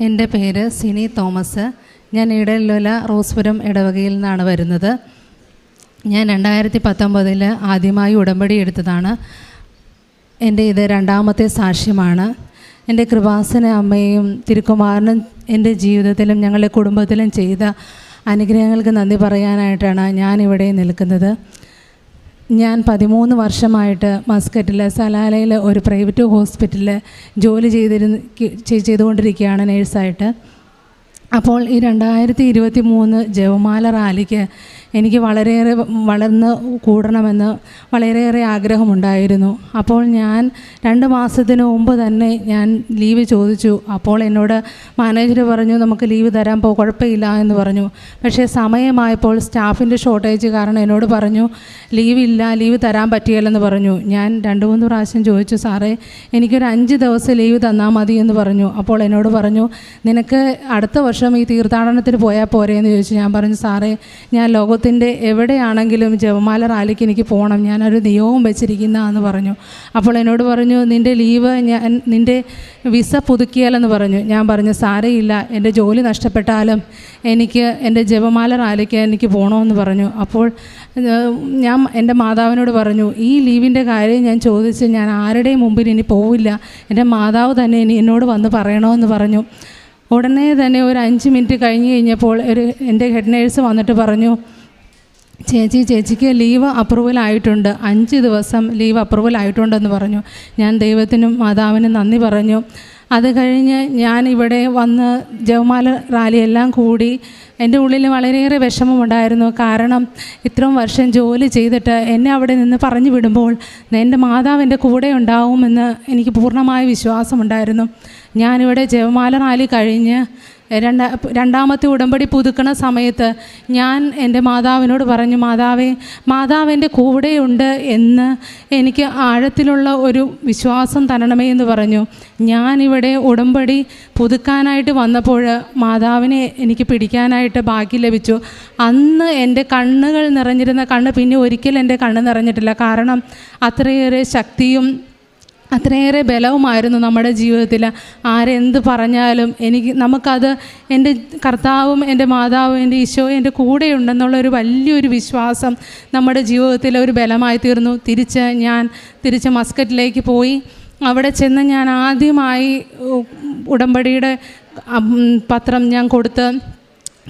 എന്റെ പേര് സിനി തോമസ്. ഞാൻ ഇടലോല റോസ്പുരം ഇടവകയിൽ നിന്നാണ് വരുന്നത്. ഞാൻ രണ്ടായിരത്തി പത്തൊമ്പതിൽ ആദ്യമായി ഉടമ്പടി എടുത്തതാണ്. എന്റെ ഇത് രണ്ടാമത്തെ സാക്ഷ്യമാണ്. എന്റെ കൃപാസന അമ്മയും തിരുക്കുമാരനും എന്റെ ജീവിതത്തിലും ഞങ്ങളുടെ കുടുംബത്തിലും ചെയ്ത അനുഗ്രഹങ്ങൾക്ക് നന്ദി പറയാനായിട്ടാണ് ഞാനിവിടെ നിൽക്കുന്നത്. ഞാൻ പതിമൂന്ന് വർഷമായിട്ട് മസ്കറ്റിൽ സലാലയിൽ ഒരു പ്രൈവറ്റ് ഹോസ്പിറ്റലിൽ ജോലി ചെയ്തിരുന്ന ചെയ്- ചെയ്തുകൊണ്ടിരിക്കുകയാണ് നേഴ്സായിട്ട്. അപ്പോൾ ഈ രണ്ടായിരത്തി ഇരുപത്തി മൂന്ന് ജവമാല റാലിക്ക് എനിക്ക് വളരെയേറെ വളർന്ന് കൂടണമെന്ന് വളരെയേറെ ആഗ്രഹമുണ്ടായിരുന്നു. അപ്പോൾ ഞാൻ രണ്ട് മാസത്തിന് മുമ്പ് തന്നെ ഞാൻ ലീവ് ചോദിച്ചു. അപ്പോൾ എന്നോട് മാനേജർ പറഞ്ഞു നമുക്ക് ലീവ് തരാൻ പോ കുഴപ്പമില്ല എന്ന് പറഞ്ഞു. പക്ഷേ സമയമായപ്പോൾ സ്റ്റാഫിന്റെ ഷോർട്ടേജ് കാരണം എന്നോട് പറഞ്ഞു ലീവ് ഇല്ല ലീവ് തരാൻ പറ്റിയല്ലെന്ന് പറഞ്ഞു. ഞാൻ രണ്ട് മൂന്ന് പ്രാവശ്യം ചോദിച്ചു സാറേ എനിക്കൊരു അഞ്ച് ദിവസം ലീവ് തന്നാൽ മതി എന്ന് പറഞ്ഞു. അപ്പോൾ എന്നോട് പറഞ്ഞു നിനക്ക് അടുത്ത വർഷം ഈ തീർത്ഥാടനത്തിന് പോയാൽ പോരെ എന്ന് ചോദിച്ചു. ഞാൻ പറഞ്ഞു സാറേ ഞാൻ ലോകത്തിന്റെ എവിടെയാണെങ്കിലും ജപമാല റാലിക്ക് എനിക്ക് പോകണം. ഞാനൊരു നിയോഗം വെച്ചിരിക്കുന്നതെന്ന് പറഞ്ഞു. അപ്പോൾ എന്നോട് പറഞ്ഞു നിന്റെ ലീവ് ഞാൻ നിന്റെ വിസ പുതുക്കിയാലെന്ന് പറഞ്ഞു. ഞാൻ പറഞ്ഞു സാരയില്ല എന്റെ ജോലി നഷ്ടപ്പെട്ടാലും എനിക്ക് എന്റെ ജപമാല റാലിക്ക് എനിക്ക് പോകണമെന്ന് പറഞ്ഞു. അപ്പോൾ ഞാൻ എന്റെ മാതാവിനോട് പറഞ്ഞു ഈ ലീവിന്റെ കാര്യം ഞാൻ ചോദിച്ച് ഞാൻ ആരുടെയും മുമ്പിൽ ഇനി പോവില്ല. എന്റെ മാതാവ് തന്നെ ഇനി എന്നോട് വന്ന് പറയണമെന്ന് പറഞ്ഞു. ഉടനെ തന്നെ ഒരു അഞ്ച് മിനിറ്റ് കഴിഞ്ഞ് കഴിഞ്ഞപ്പോൾ ഒരു എന്റെ ഹെഡ് നേഴ്സ് വന്നിട്ട് പറഞ്ഞു ചേച്ചി ചേച്ചിക്ക് ലീവ് അപ്രൂവൽ ആയിട്ടുണ്ട്. അഞ്ച് ദിവസം ലീവ് അപ്രൂവൽ ആയിട്ടുണ്ടെന്ന് പറഞ്ഞു. ഞാൻ ദൈവത്തിനും മാതാവിനും നന്ദി പറഞ്ഞു. അത് കഴിഞ്ഞ് ഞാൻ ഇവിടെ വന്ന് ജവമാല റാലിയെല്ലാം കൂടി എന്റെ ഉള്ളിൽ വളരെയേറെ വിഷമമുണ്ടായിരുന്നു. കാരണം ഇത്രയും വർഷം ജോലി ചെയ്തിട്ട് എന്നെ അവിടെ നിന്ന് പറഞ്ഞു വിടുമ്പോൾ എന്റെ മാതാവ് എന്റെ കൂടെ ഉണ്ടാവുമെന്ന് എനിക്ക് പൂർണമായ വിശ്വാസമുണ്ടായിരുന്നു. ഞാനിവിടെ ജവമാല റാലി കഴിഞ്ഞ് രണ്ടാ രണ്ടാമത്തെ ഉടമ്പടി പുതുക്കണ സമയത്ത് ഞാൻ എന്റെ മാതാവിനോട് പറഞ്ഞു മാതാവേ മാതാവ് എന്റെ കൂടെയുണ്ട് എന്ന് എനിക്ക് ആഴത്തിലുള്ള ഒരു വിശ്വാസം തരണമേ എന്ന് പറഞ്ഞു. ഞാനിവിടെ ഉടമ്പടി പുതുക്കാനായിട്ട് വന്നപ്പോൾ മാതാവിനെ എനിക്ക് പിടിക്കാനായിട്ട് ബാക്കി ലഭിച്ചു. അന്ന് എന്റെ കണ്ണുകൾ നിറഞ്ഞിരുന്ന കണ്ണ് പിന്നെ ഒരിക്കലും എന്റെ കണ്ണ് നിറഞ്ഞിട്ടില്ല. കാരണം അത്രയേറെ ശക്തിയും അത്രയേറെ ബലവുമായിരുന്നു നമ്മുടെ ജീവിതത്തിൽ. ആരെന്ത് പറഞ്ഞാലും എനിക്ക് നമുക്കത് എന്റെ കർത്താവും എന്റെ മാതാവും എന്റെ ഈശോയും എന്റെ കൂടെയുണ്ടെന്നുള്ള ഒരു വലിയൊരു വിശ്വാസം നമ്മുടെ ജീവിതത്തിൽ ഒരു ബലമായി തീർന്നു. തിരിച്ച് ഞാൻ തിരിച്ച് മസ്കറ്റിലേക്ക് പോയി. അവിടെ ചെന്ന് ഞാൻ ആദ്യമായി ഉടമ്പടിയുടെ പത്രം ഞാൻ കൊടുത്ത്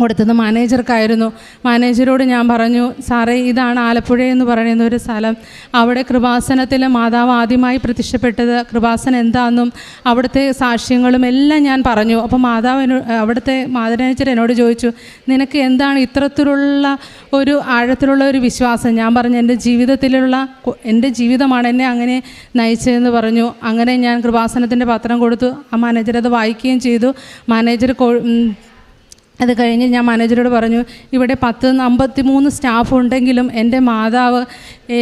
കൊടുത്തത് മാനേജർക്കായിരുന്നു. മാനേജരോട് ഞാൻ പറഞ്ഞു സാറേ ഇതാണ് ആലപ്പുഴ എന്ന് പറയുന്ന ഒരു സ്ഥലം. അവിടെ കൃപാസനത്തിൽ മാതാവ് ആദ്യമായി പ്രത്യക്ഷപ്പെട്ടത് കൃപാസനം എന്താണെന്നും അവിടുത്തെ സാക്ഷ്യങ്ങളും എല്ലാം ഞാൻ പറഞ്ഞു. അപ്പോൾ മാതാവ് അവിടുത്തെ മാതാനേജർ എന്നോട് ചോദിച്ചു നിനക്ക് എന്താണ് ഇത്തരത്തിലുള്ള ഒരു ആഴത്തിലുള്ള ഒരു വിശ്വാസം? ഞാൻ പറഞ്ഞു എന്റെ ജീവിതത്തിലുള്ള എന്റെ ജീവിതമാണ് എന്നെ അങ്ങനെ നയിച്ചതെന്ന് പറഞ്ഞു. അങ്ങനെ ഞാൻ കൃപാസനത്തിന്റെ പത്രം കൊടുത്തു. ആ മാനേജർ അത് വായിക്കുകയും ചെയ്തു. മാനേജർ അത് കഴിഞ്ഞ് ഞാൻ മാനേജരോട് പറഞ്ഞു ഇവിടെ പത്ത് അമ്പത്തി മൂന്ന് സ്റ്റാഫ് ഉണ്ടെങ്കിലും എന്റെ മാതാവ്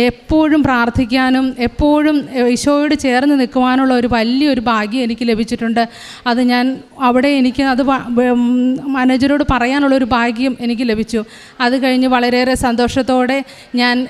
എപ്പോഴും പ്രാർത്ഥിക്കാനും എപ്പോഴും ഈശോയോട് ചേർന്ന് നിൽക്കുവാനുള്ള ഒരു വലിയൊരു ഭാഗ്യം എനിക്ക് ലഭിച്ചിട്ടുണ്ട്. അത് ഞാൻ അവിടെ എനിക്ക് അത് മാനേജരോട് പറയാനുള്ള ഒരു ഭാഗ്യം എനിക്ക് ലഭിച്ചു. അത് കഴിഞ്ഞ് വളരെയേറെ സന്തോഷത്തോടെ ഞാൻ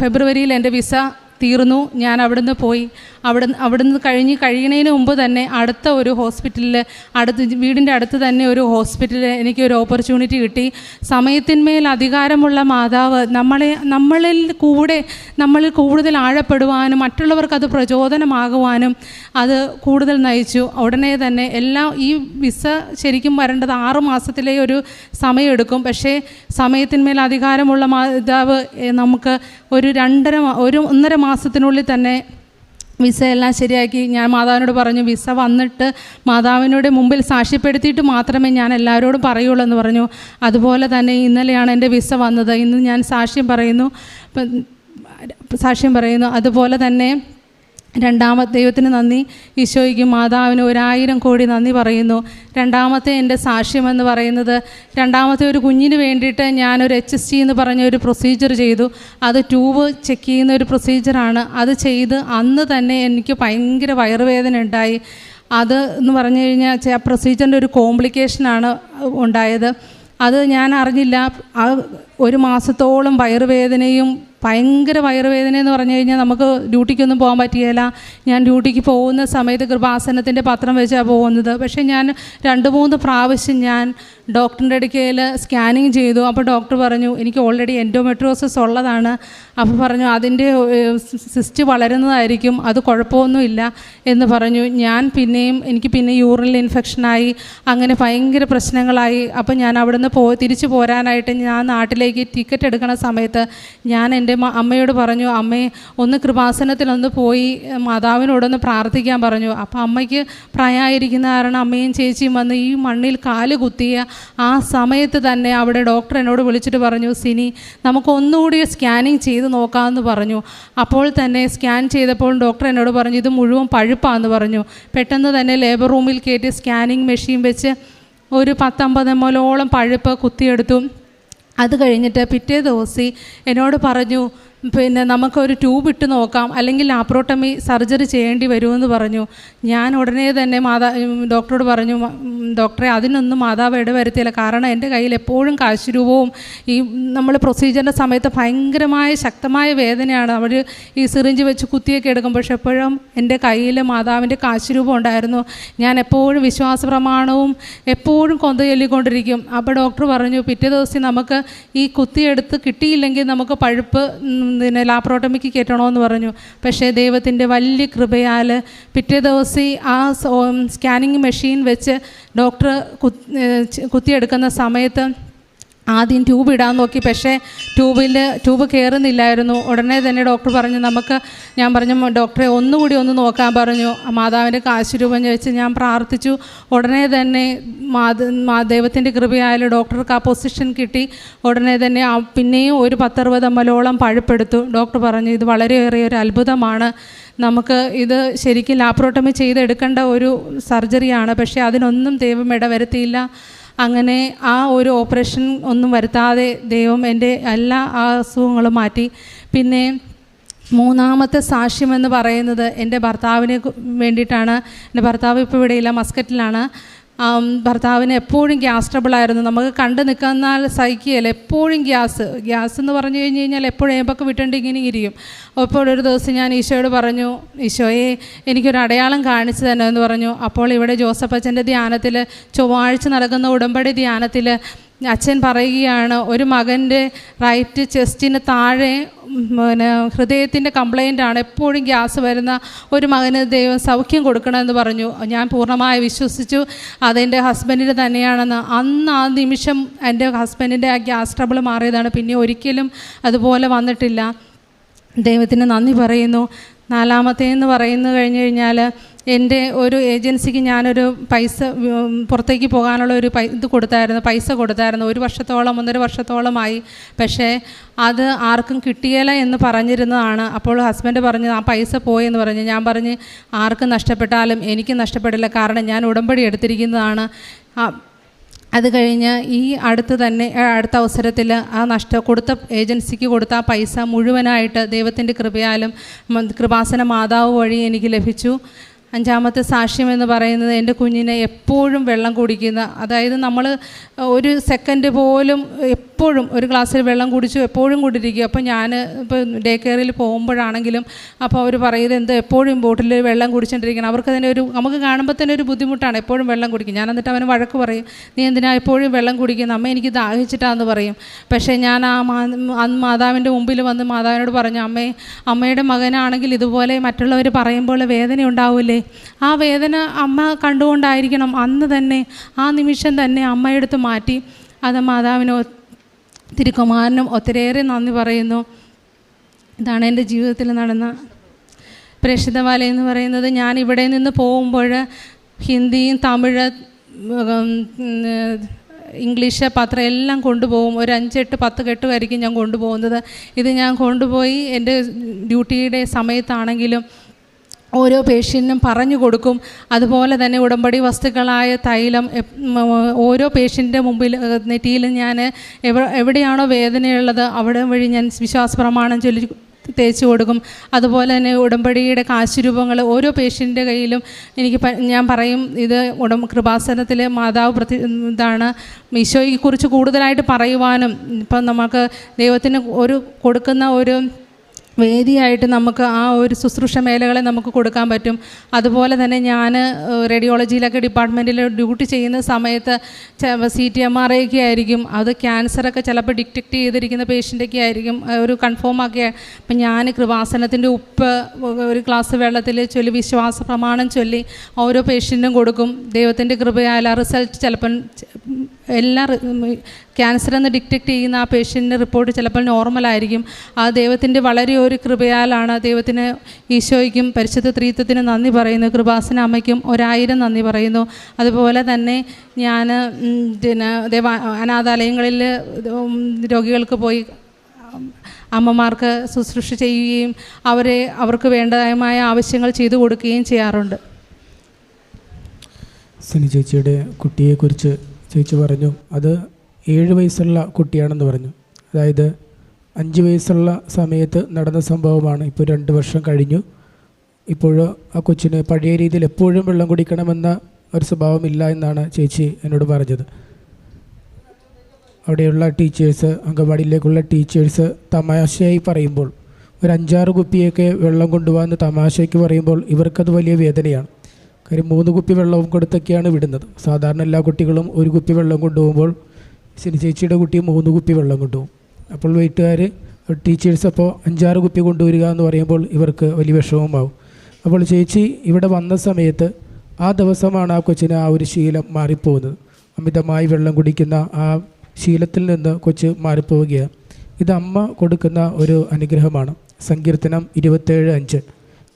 ഫെബ്രുവരിയിൽ എന്റെ വിസ തീർന്നു. ഞാൻ അവിടുന്ന് പോയി. അവിടുന്ന് അവിടുന്ന് കഴിഞ്ഞ് കഴിയുന്നതിന് മുമ്പ് തന്നെ അടുത്ത ഒരു ഹോസ്പിറ്റലിൽ അടുത്ത് വീടിന്റെ അടുത്ത് തന്നെ ഒരു ഹോസ്പിറ്റലിൽ എനിക്ക് ഒരു ഓപ്പർച്യൂണിറ്റി കിട്ടി. സമയത്തിന്മേൽ അധികാരമുള്ള മാതാവ് നമ്മളെ നമ്മളിൽ കൂടെ നമ്മളിൽ കൂടുതൽ ആഴപ്പെടുവാനും മറ്റുള്ളവർക്ക് അത് പ്രചോദനമാകുവാനും അത് കൂടുതൽ നയിച്ചു. ഉടനെ തന്നെ എല്ലാം ഈ വിസ ശരിക്കും വരേണ്ടത് ആറ് മാസത്തിലെ ഒരു സമയമെടുക്കും. പക്ഷേ സമയത്തിന്മേൽ അധികാരമുള്ള മാതാവ് നമുക്ക് ഒരു രണ്ടര ഒരു ഒന്നര മാസത്തിനുള്ളിൽ തന്നെ വിസ എല്ലാം ശരിയാക്കി. ഞാൻ മാതാവിനോട് പറഞ്ഞു വിസ വന്നിട്ട് മാതാവിനോട് മുമ്പിൽ സാക്ഷ്യപ്പെടുത്തിയിട്ട് മാത്രമേ ഞാൻ എല്ലാവരോടും പറയുള്ളൂ എന്ന് പറഞ്ഞു. അതുപോലെ തന്നെ ഇന്നലെയാണ് എന്റെ വിസ വന്നത്. ഇന്ന് ഞാൻ സാക്ഷ്യം പറയുന്നു. സാക്ഷ്യം പറയുന്നു. അതുപോലെ തന്നെ രണ്ടാമത്തെ ദൈവത്തിന് നന്ദി. ഈശോയ്ക്ക് മാതാവിന് ഒരായിരം കോടി നന്ദി പറയുന്നു. രണ്ടാമത്തെ എന്റെ സാക്ഷ്യമെന്ന് പറയുന്നത് രണ്ടാമത്തെ ഒരു കുഞ്ഞിന് വേണ്ടിയിട്ട് ഞാനൊരു എച്ച് എസ് ടി എന്ന് പറഞ്ഞ ഒരു പ്രൊസീജിയർ ചെയ്തു. അത് ട്യൂബ് ചെക്ക് ചെയ്യുന്ന ഒരു പ്രൊസീജിയറാണ് അത് ചെയ്ത് അന്ന് തന്നെ എനിക്ക് ഭയങ്കര വയറുവേദന ഉണ്ടായി. അത് എന്ന് പറഞ്ഞു കഴിഞ്ഞാൽ ആ പ്രൊസീജിയറിന്റെ ഒരു കോംപ്ലിക്കേഷനാണ് ഉണ്ടായത്. അത് ഞാൻ അറിഞ്ഞില്ല. ആ ഒരു മാസത്തോളം വയറുവേദനയും ഭയങ്കര വയറുവേദന എന്ന് പറഞ്ഞു കഴിഞ്ഞാൽ നമുക്ക് ഡ്യൂട്ടിക്കൊന്നും പോകാൻ പറ്റിയല്ല ഞാൻ ഡ്യൂട്ടിക്ക് പോകുന്ന സമയത്ത് കൃപാസനത്തിന്റെ പത്രം വെച്ചാണ് പോകുന്നത്. പക്ഷേ ഞാൻ രണ്ട് മൂന്ന് പ്രാവശ്യം ഞാൻ ഡോക്ടറിന്റെ അടുക്കയിൽ സ്കാനിങ് ചെയ്തു. അപ്പോൾ ഡോക്ടർ പറഞ്ഞു എനിക്ക് ഓൾറെഡി എൻഡോമെട്രോസിസ് ഉള്ളതാണ്. അപ്പോൾ പറഞ്ഞു അതിന്റെ സിസ്റ്റ് വളരുന്നതായിരിക്കും. അത് കുഴപ്പമൊന്നുമില്ല. എന്ന് പറഞ്ഞു. ഞാൻ പിന്നെയും എനിക്ക് പിന്നെ യൂറിനൽ ഇൻഫെക്ഷനായി. അങ്ങനെ ഭയങ്കര പ്രശ്നങ്ങളായി. അപ്പോൾ ഞാൻ അവിടുന്ന് പോ തിരിച്ചു പോരാനായിട്ട് ഞാൻ നാട്ടിലേക്ക് ടിക്കറ്റ് എടുക്കണ സമയത്ത് ഞാൻ എന്റെ മ- അമ്മയോട് പറഞ്ഞു അമ്മേ ഒന്ന് കൃപാസനത്തിലൊന്ന് പോയി മാതാവിനോടൊന്ന് പ്രാർത്ഥിക്കാൻ പറഞ്ഞു. അപ്പോൾ അമ്മയ്ക്ക് പ്രായമായിരിക്കുന്ന കാരണം അമ്മയും ചേച്ചിയും വന്ന് ഈ മണ്ണിൽ കാൽ കുത്തിയ ആ സമയത്ത് തന്നെ അവിടെ ഡോക്ടർ എന്നോട് വിളിച്ചിട്ട് പറഞ്ഞു സിനി നമുക്കൊന്നുകൂടി സ്കാനിങ് ചെയ്ത് നോക്കാമെന്ന് പറഞ്ഞു. അപ്പോൾ തന്നെ സ്കാൻ ചെയ്തപ്പോൾ ഡോക്ടർ എന്നോട് പറഞ്ഞു ഇത് മുഴുവൻ പഴുപ്പാന്ന് പറഞ്ഞു. പെട്ടെന്ന് തന്നെ ലേബർ റൂമിൽ കയറ്റി സ്കാനിങ് മെഷീൻ വെച്ച് ഒരു പത്തമ്പത് എമ്മലോളം പഴുപ്പ് കുത്തിയെടുത്തു. അത് കഴിഞ്ഞിട്ട് പിറ്റേ ദിവസം എന്നോട് പറഞ്ഞു പിന്നെ നമുക്കൊരു ട്യൂബ് ഇട്ട് നോക്കാം അല്ലെങ്കിൽ ലാപ്രോട്ടമി സർജറി ചെയ്യേണ്ടി വരുമെന്ന് പറഞ്ഞു. ഞാൻ ഉടനെ തന്നെ മാതാ ഡോക്ടറോട് പറഞ്ഞു "മ- ഉം, ഡോക്ടറെ അതിനൊന്നും മാതാവ് ഇടവരുത്തിയില്ല. കാരണം എന്റെ കയ്യിൽ എപ്പോഴും കാശുരൂപവും ഈ നമ്മൾ പ്രൊസീജിയറിന്റെ സമയത്ത് ഭയങ്കരമായ ശക്തമായ വേദനയാണ്. അവർ ഈ സിറിഞ്ച് വെച്ച് കുത്തിയൊക്കെ എടുക്കും പക്ഷെ എപ്പോഴും എന്റെ കയ്യിൽ മാതാവിന്റെ കാശുരൂപം ഉണ്ടായിരുന്നു. ഞാൻ എപ്പോഴും വിശ്വാസ പ്രമാണവും എപ്പോഴും കൊന്ത ചൊല്ലിക്കൊണ്ടിരിക്കും. അപ്പോൾ ഡോക്ടർ പറഞ്ഞു പിറ്റേ ദിവസം നമുക്ക് ഈ കുത്തിയെടുത്ത് കിട്ടിയില്ലെങ്കിൽ നമുക്ക് പഴുപ്പ് പിന്നെ ലാപ്രോട്ടമിക്ക് കയറ്റണമെന്ന് പറഞ്ഞു. പക്ഷേ ദൈവത്തിന്റെ വലിയ കൃപയാൽ പിറ്റേ ദിവസം ആ സ്കാനിങ് മെഷീൻ വെച്ച് ഡോക്ടർ കുത്തിയെടുക്കുന്ന സമയത്ത് ആദ്യം ട്യൂബ് ഇടാൻ നോക്കി. പക്ഷേ ട്യൂബിൽ ട്യൂബ് കയറുന്നില്ലായിരുന്നു ഉടനെ തന്നെ ഡോക്ടർ പറഞ്ഞു നമുക്ക് ഞാൻ പറഞ്ഞു ഡോക്ടറെ ഒന്നുകൂടി ഒന്ന് നോക്കാൻ പറഞ്ഞു. മാതാവിന്റെ കാശ് രൂപം വെച്ച് ഞാൻ പ്രാർത്ഥിച്ചു. ഉടനെ തന്നെ മാ ദൈവത്തിന്റെ കൃപയായാലും ഡോക്ടർക്ക് ആ പൊസിഷൻ കിട്ടി. ഉടനെ തന്നെ പിന്നെയും ഒരു പത്തറുപത് അമ്പലോളം പഴുപ്പെടുത്തു. ഡോക്ടർ പറഞ്ഞു ഇത് വളരെയേറെ ഒരു അത്ഭുതമാണ്. നമുക്ക് ഇത് ശരിക്കും ലാപ്രോട്ടമി ചെയ്തെടുക്കേണ്ട ഒരു സർജറിയാണ്. പക്ഷേ അതിനൊന്നും ദൈവം ഇടവരുത്തിയില്ല. അങ്ങനെ ആ ഒരു ഓപ്പറേഷൻ ഒന്നും വരുത്താതെ ദൈവം എന്റെ എല്ലാ അസുഖങ്ങളും മാറ്റി. പിന്നെ മൂന്നാമത്തെ സാക്ഷ്യമെന്ന് പറയുന്നത് എന്റെ ഭർത്താവിന് വേണ്ടിയിട്ടാണ്. എന്റെ ഭർത്താവ് ഇപ്പോൾ ഇവിടെയില്ല മസ്കറ്റിലാണ്. ഭർത്താവിന് എപ്പോഴും ഗ്യാസ് ട്രബിളായിരുന്നു. നമുക്ക് കണ്ടു നിൽക്കുന്നാൽ സഹിക്കുകയില്ല. എപ്പോഴും ഗ്യാസ്. ഗ്യാസ് എന്ന് പറഞ്ഞു കഴിഞ്ഞ് കഴിഞ്ഞാൽ എപ്പോഴും ഏമ്പൊക്കെ വിട്ടുണ്ട് ഇങ്ങനെ ഇരിക്കും. അപ്പോൾ ഒരു ദിവസം ഞാൻ ഈശോയോട് പറഞ്ഞു ഈശോയെ എനിക്കൊരു അടയാളം കാണിച്ചു തന്നെ എന്ന് പറഞ്ഞു. അപ്പോൾ ഇവിടെ ജോസഫ് അച്ഛന്റെ ധ്യാനത്തിൽ ചൊവ്വാഴ്ച നടക്കുന്ന ഉടമ്പടി ധ്യാനത്തിൽ അച്ഛൻ പറയുകയാണ് ഒരു മകന്റെ റൈറ്റ് ചെസ്റ്റിന് താഴെ പിന്നെ ഹൃദയത്തിന്റെ ആണ്. എപ്പോഴും ഗ്യാസ് വരുന്ന ഒരു മകന് ദൈവം സൗഖ്യം കൊടുക്കണമെന്ന് പറഞ്ഞു. ഞാൻ പൂർണമായി വിശ്വസിച്ചു. അതെന്റെ ഹസ്ബൻഡിന് തന്നെയാണെന്ന്. അന്ന് ആ നിമിഷം എന്റെ ഹസ്ബൻഡിന്റെ ആ ഗ്യാസ് ട്രബിൾ മാറിയതാണ്. പിന്നെ ഒരിക്കലും അതുപോലെ വന്നിട്ടില്ല. ദൈവത്തിന് നന്ദി പറയുന്നു. നാലാമത്തേന്ന് പറയുന്നു കഴിഞ്ഞു കഴിഞ്ഞാൽ എന്റെ ഒരു ഏജൻസിക്ക് ഞാനൊരു പൈസ പുറത്തേക്ക് പോകാനുള്ള ഒരു പൈ ഇത് കൊടുത്തായിരുന്നു പൈസ കൊടുത്തായിരുന്നു. ഒരു വർഷത്തോളം ഒന്നര വർഷത്തോളമായി. പക്ഷേ അത് ആർക്കും കിട്ടിയല്ല എന്ന് പറഞ്ഞിരുന്നതാണ്. അപ്പോൾ ഹസ്ബൻഡ് പറഞ്ഞു ആ പൈസ പോയെന്ന് പറഞ്ഞ്. ഞാൻ പറഞ്ഞ് ആർക്കും നഷ്ടപ്പെട്ടാലും എനിക്ക് നഷ്ടപ്പെടില്ല. കാരണം ഞാൻ ഉടമ്പടി എടുത്തിരിക്കുന്നതാണ്. അത് കഴിഞ്ഞ് ഈ അടുത്ത് തന്നെ അടുത്ത അവസരത്തിൽ ആ നഷ്ട കൊടുത്ത ഏജൻസിക്ക് കൊടുത്ത ആ പൈസ മുഴുവനായിട്ട് ദൈവത്തിന്റെ കൃപയാലും കൃപാസന മാതാവ് വഴി എനിക്ക് ലഭിച്ചു. അഞ്ചാമത്തെ സാക്ഷ്യം എന്ന് പറയുന്നത് എന്റെ കുഞ്ഞിനെ എപ്പോഴും വെള്ളം കുടിക്കുന്ന അതായത് നമ്മൾ ഒരു സെക്കൻഡ് പോലും എപ്പോഴും ഒരു ഗ്ലാസ്സിൽ വെള്ളം കുടിച്ചു എപ്പോഴും കുടിരിക്കും അപ്പോൾ ഞാൻ ഇപ്പോൾ ഡേ കെയറിൽ പോകുമ്പോഴാണെങ്കിലും അപ്പോൾ അവർ പറയുന്നത് എന്ത്? എപ്പോഴും ബോട്ടിൽ വെള്ളം കുടിച്ചുകൊണ്ടിരിക്കണം അവർക്ക് തന്നെ ഒരു നമുക്ക് കാണുമ്പോൾ തന്നെ ഒരു ബുദ്ധിമുട്ടാണ്. എപ്പോഴും വെള്ളം കുടിക്കും. ഞാൻ എന്നിട്ട് അവന് വഴക്ക് പറയും. നീ എന്തിനാ എപ്പോഴും വെള്ളം കുടിക്കുന്നത് അമ്മ എനിക്ക് ദാഹിച്ചിട്ടാന്ന് പറയും. പക്ഷേ ഞാൻ ആ അന്ന് മാതാവിന്റെ മുമ്പിൽ വന്ന് മാതാവിനോട് പറഞ്ഞു അമ്മേ അമ്മയുടെ മകനാണെങ്കിൽ ഇതുപോലെ മറ്റുള്ളവർ പറയുമ്പോൾ വേദന ഉണ്ടാവില്ലേ? ആ വേദന അമ്മ കണ്ടുകൊണ്ടായിരിക്കണം. അന്ന് തന്നെ ആ നിമിഷം തന്നെ അമ്മയെടുത്ത് മാറ്റി അത് മാതാവിന് തിരുക്കുമാരനും ഒത്തിരിയേറെ നന്ദി പറയുന്നു. ഇതാണ് എന്റെ ജീവിതത്തിൽ നടന്ന പ്രേക്ഷിതവാല എന്ന് പറയുന്നത്. ഞാൻ ഇവിടെ നിന്ന് പോകുമ്പോൾ ഹിന്ദിയും തമിഴ് ഇംഗ്ലീഷ് പത്രം എല്ലാം കൊണ്ടുപോകും. ഒരു അഞ്ചെട്ട് പത്ത് കെട്ടുമായിരിക്കും ഞാൻ കൊണ്ടുപോകുന്നത്. ഇത് ഞാൻ കൊണ്ടുപോയി എന്റെ ഡ്യൂട്ടിയുടെ സമയത്താണെങ്കിലും ഓരോ പേഷ്യന്റിനും പറഞ്ഞു കൊടുക്കും. അതുപോലെ തന്നെ ഉടമ്പടി വസ്തുക്കളായ തൈലം ഓരോ പേഷ്യന്റെ മുമ്പിൽ നെറ്റിയിൽ ഞാൻ എവ എവിടെയാണോ വേദനയുള്ളത് അവിടെ വഴി ഞാൻ വിശ്വാസ പ്രമാണം ചൊല്ലി തേച്ച് കൊടുക്കും. അതുപോലെ തന്നെ ഉടമ്പടിയുടെ കാശുരൂപങ്ങൾ ഓരോ പേഷ്യന്റെ കയ്യിലും എനിക്ക് ഞാൻ പറയും ഇത് ഉടം കൃപാസനത്തിലെ മാതാവ് പ്രതി ഇതാണ്. ഈശോയെക്കുറിച്ച് കൂടുതലായിട്ട് പറയുവാനും ഇപ്പം നമുക്ക് ദൈവത്തിന് ഒരു കൊടുക്കുന്ന ഒരു വേദിയായിട്ട് നമുക്ക് ആ ഒരു ശുശ്രൂഷ മേഖലകളെ നമുക്ക് കൊടുക്കാൻ പറ്റും. അതുപോലെ തന്നെ ഞാൻ റേഡിയോളജിയിലൊക്കെ ഡിപ്പാർട്ട്മെന്റിൽ ഡ്യൂട്ടി ചെയ്യുന്ന സമയത്ത് സി ടി എം ആർ ഐക്ക് ആയിരിക്കും. അത് ക്യാൻസറൊക്കെ ചിലപ്പോൾ ഡിറ്റക്റ്റ് ചെയ്തിരിക്കുന്ന പേഷ്യന്റൊക്കെ ആയിരിക്കും. ഒരു കൺഫേം ആക്കിയ അപ്പം ഞാൻ കൃപാസനത്തിന്റെ ഉപ്പ് ഒരു ഗ്ലാസ് വെള്ളത്തിൽ ചൊല്ലി വിശ്വാസ പ്രമാണം ചൊല്ലി ഓരോ പേഷ്യന്റിനും കൊടുക്കും. ദൈവത്തിന്റെ കൃപയാൽ ആ റിസൾട്ട് ചിലപ്പം എല്ലാ ക്യാൻസർ എന്ന് ഡിറ്റക്ട് ചെയ്യുന്ന ആ പേഷ്യന്റിന്റെ റിപ്പോർട്ട് ചിലപ്പോൾ നോർമലായിരിക്കും ആ ദൈവത്തിന്റെ വളരെ ഒരു കൃപയാലാണ് ദൈവത്തിന് ഈശോയ്ക്കും പരിശുദ്ധ ത്രീത്വത്തിന് നന്ദി പറയുന്നു. കൃപാസന അമ്മയ്ക്കും ഒരായിരം നന്ദി പറയുന്നു. അതുപോലെ തന്നെ ഞാൻ പിന്നെ അനാഥാലയങ്ങളിൽ രോഗികൾക്ക് പോയി അമ്മമാർക്ക് ശുശ്രൂഷ ചെയ്യുകയും അവരെ അവർക്ക് വേണ്ടതായ ആവശ്യങ്ങൾ ചെയ്തു കൊടുക്കുകയും ചെയ്യാറുണ്ട്. സിനി ചേച്ചിയുടെ കുട്ടിയെക്കുറിച്ച് ചേച്ചി പറഞ്ഞു അത് ഏഴ് വയസ്സുള്ള കുട്ടിയാണെന്ന് പറഞ്ഞു. അതായത് അഞ്ച് വയസ്സുള്ള സമയത്ത് നടന്ന സംഭവമാണ്. ഇപ്പോൾ രണ്ട് വർഷം കഴിഞ്ഞു. ഇപ്പോഴും ആ കൊച്ചിന് പഴയ രീതിയിൽ എപ്പോഴും വെള്ളം കുടിക്കണമെന്ന ഒരു സ്വഭാവമില്ല എന്നാണ് ചേച്ചി എന്നോട് പറഞ്ഞത്. അവിടെയുള്ള ടീച്ചേഴ്സ് അംഗൻവാടിയിലേക്കുള്ള ടീച്ചേഴ്സ് തമാശയായി പറയുമ്പോൾ ഒരു അഞ്ചാറ് കുപ്പിയൊക്കെ വെള്ളം കൊണ്ടുപോകാമെന്ന് തമാശയ്ക്ക് പറയുമ്പോൾ ഇവർക്കത് വലിയ വേദനയാണ്. കാര്യം മൂന്ന് കുപ്പി വെള്ളവും കൊടുത്തൊക്കെയാണ് വിടുന്നത്. സാധാരണ എല്ലാ കുട്ടികളും ഒരു കുപ്പി വെള്ളം കൊണ്ടുപോകുമ്പോൾ ശരി ചേച്ചിയുടെ കുട്ടി മൂന്ന് കുപ്പി വെള്ളം കൊണ്ടുപോകും. അപ്പോൾ വീട്ടുകാർ ടീച്ചേഴ്സ് അപ്പോൾ അഞ്ചാറ് കുപ്പി കൊണ്ടുവരിക എന്ന് പറയുമ്പോൾ ഇവർക്ക് വലിയ വിഷമമാവും അപ്പോൾ ചേച്ചി ഇവിടെ വന്ന സമയത്ത് ആ ദിവസമാണ് ആ കൊച്ചിന് ആ ഒരു ശീലം മാറിപ്പോകുന്നത്. അമിതമായി വെള്ളം കുടിക്കുന്ന ആ ശീലത്തിൽ നിന്ന് കൊച്ച് മാറിപ്പോവുകയാണ്. ഇത് അമ്മ കൊടുക്കുന്ന ഒരു അനുഗ്രഹമാണ്. സങ്കീർത്തനം ഇരുപത്തേഴ് അഞ്ച്.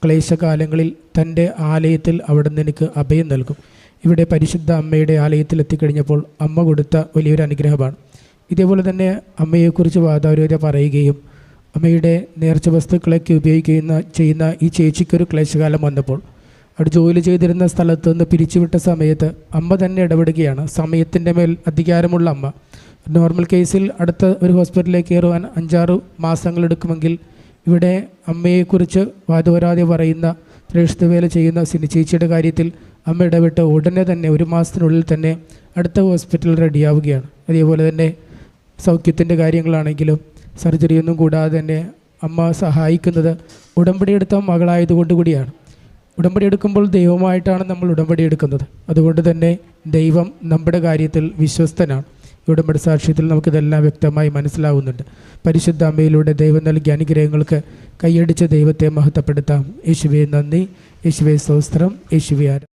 ക്ലേശകാലങ്ങളിൽ തന്റെ ആലയത്തിൽ അവിടുന്ന് എനിക്ക് അഭയം നൽകും. ഇവിടെ പരിശുദ്ധ അമ്മയുടെ ആലയത്തിൽ എത്തിക്കഴിഞ്ഞപ്പോൾ അമ്മ കൊടുത്ത വലിയൊരു അനുഗ്രഹമാണ്. ഇതേപോലെ തന്നെ അമ്മയെക്കുറിച്ച് വാദാരോഗ്യ പറയുകയും അമ്മയുടെ നേർച്ച വസ്തുക്കളൊക്കെ ഉപയോഗിക്കുന്ന ചെയ്യുന്ന ഈ ചേച്ചിക്കൊരു ക്ലേശകാലം വന്നപ്പോൾ അവിടെ ജോലി ചെയ്തിരുന്ന സ്ഥലത്ത് നിന്ന് പിരിച്ചുവിട്ട സമയത്ത് അമ്മ തന്നെ ഇടപെടുകയാണ്. സമയത്തിന്റെ മേൽ അധികാരമുള്ള അമ്മ. നോർമൽ കേസിൽ അടുത്ത ഒരു ഹോസ്പിറ്റലിലേക്ക് കയറുവാൻ അഞ്ചാറ് മാസങ്ങളെടുക്കുമെങ്കിൽ ഇവിടെ അമ്മയെക്കുറിച്ച് വാദവരാതെ പറയുന്ന പ്രേക്ഷിതവേല ചെയ്യുന്ന സിനി ചേച്ചിയുടെ കാര്യത്തിൽ അമ്മ ഇടപെട്ട് ഉടനെ തന്നെ ഒരു മാസത്തിനുള്ളിൽ തന്നെ അടുത്ത ഹോസ്പിറ്റൽ റെഡിയാവുകയാണ്. അതേപോലെ തന്നെ സൗഖ്യത്തിന്റെ കാര്യങ്ങളാണെങ്കിലും സർജറിയൊന്നും കൂടാതെ തന്നെ അമ്മ സഹായിക്കുന്നത് ഉടമ്പടി എടുത്ത മകളായതുകൊണ്ട് കൂടിയാണ്. ഉടമ്പടി എടുക്കുമ്പോൾ ദൈവമായിട്ടാണ് നമ്മൾ ഉടമ്പടി എടുക്കുന്നത് അതുകൊണ്ട് തന്നെ ദൈവം നമ്മുടെ കാര്യത്തിൽ വിശ്വസ്തനാണ്. ഉടമ്പടി സാക്ഷ്യത്തിൽ നമുക്കിതെല്ലാം വ്യക്തമായി മനസ്സിലാവുന്നുണ്ട്. പരിശുദ്ധ അമ്മയിലൂടെ ദൈവം നൽകിയ അനുഗ്രഹങ്ങൾക്ക് കൈയടിച്ച ദൈവത്തെ മഹത്വപ്പെടുത്താം. യേശുവെ നന്ദി. യേശുവെ സ്തോത്രം. യേശുവെ ആരാധന.